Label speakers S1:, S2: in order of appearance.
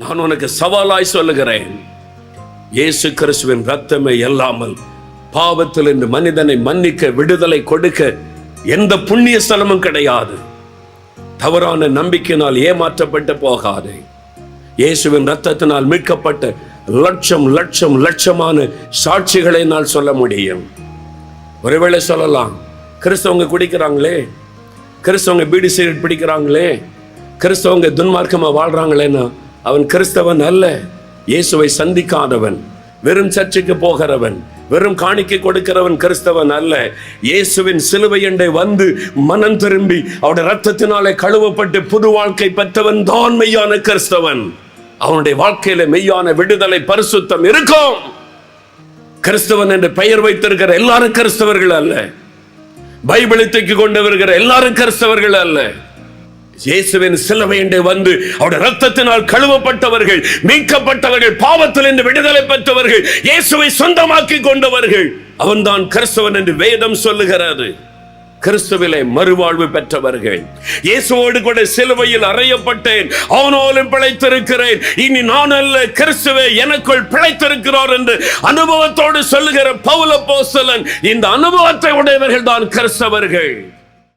S1: நான் உனக்கு சவாலாய் சொல்லுகிறேன். இயேசு கிறிஸ்துவின் ரத்தமே இல்லாமல் பாவத்தில் இன்று மனிதனை மன்னிக்க விடுதலை கொடுக்க எந்த புண்ணிய ஸ்தலமும் கிடையாது. தவறான நம்பிக்கையினால் ஏமாற்றப்பட்டு போகாதே. இயேசுவின் ரத்தத்தினால் மீட்கப்பட்ட லட்சம் லட்சம் லட்சமான சாட்சிகளை நான் சொல்ல முடியும். ஒருவேளை சொல்லலாம் கிறிஸ்தவங்க குடிக்கிறாங்களே? கிறிஸ்தவங்க பீடி சிகரெட் பிடிக்கிறாங்களே? கிறிஸ்தவங்க துன்மார்க்கமா வாழ்றாங்களேன்னா அவன் கிறிஸ்தவன் அல்ல. இயேசுவை சந்திக்காதவன் வெறும் சர்ச்சுக்கு போகிறவன் வெறும் காணிக்கை கொடுக்கிறவன் கிறிஸ்தவன் அல்ல. இயேசுவின் சிலுவை எண்டை வந்து மனம் திரும்பி அவருடைய ரத்தத்தினாலே கழுவப்பட்டு புது வாழ்க்கை பெற்றவன் தான் மெய்யான கிறிஸ்தவன். அவனுடைய வாழ்க்கையில மெய்யான விடுதலை பரிசுத்தம் இருக்கும். கிறிஸ்தவன் என்று பெயர் வைத்திருக்கிற எல்லாரும் கிறிஸ்தவர்கள் அல்ல. பைபிளை தூக்கி கொண்டு வருகிற எல்லாரும் கிறிஸ்தவர்கள் அல்ல. இயேசுவின் சிலுவையண்டை வந்து அவருடைய ரத்தத்தினால் கழுவப்பட்டவர்கள் மீட்கப்பட்டவர்கள் பாவத்தில் இருந்து விடுதலை பெற்றவர்கள் இயேசுவை சொந்தமாக்கி கொண்டவர்கள். அவன்தான் கிறிஸ்தவன் என்று வேதம் சொல்லுகிறது. கிறிஸ்துவிலே மறுவாழ்வு பெற்றவர்கள். இயேசுவோடு கூட சிலுவையில் அறையப்பட்டேன். அவனோலும் பிழைத்திருக்கிறேன். இனி நான் அல்ல கிறிஸ்துவே எனக்குள் பிழைத்திருக்கிறார் என்று அனுபவத்தோடு சொல்லுகிற பவுல போசலன் இந்த அனுபவத்தை உடையவர்கள் தான் கிறிஸ்தவர்கள்.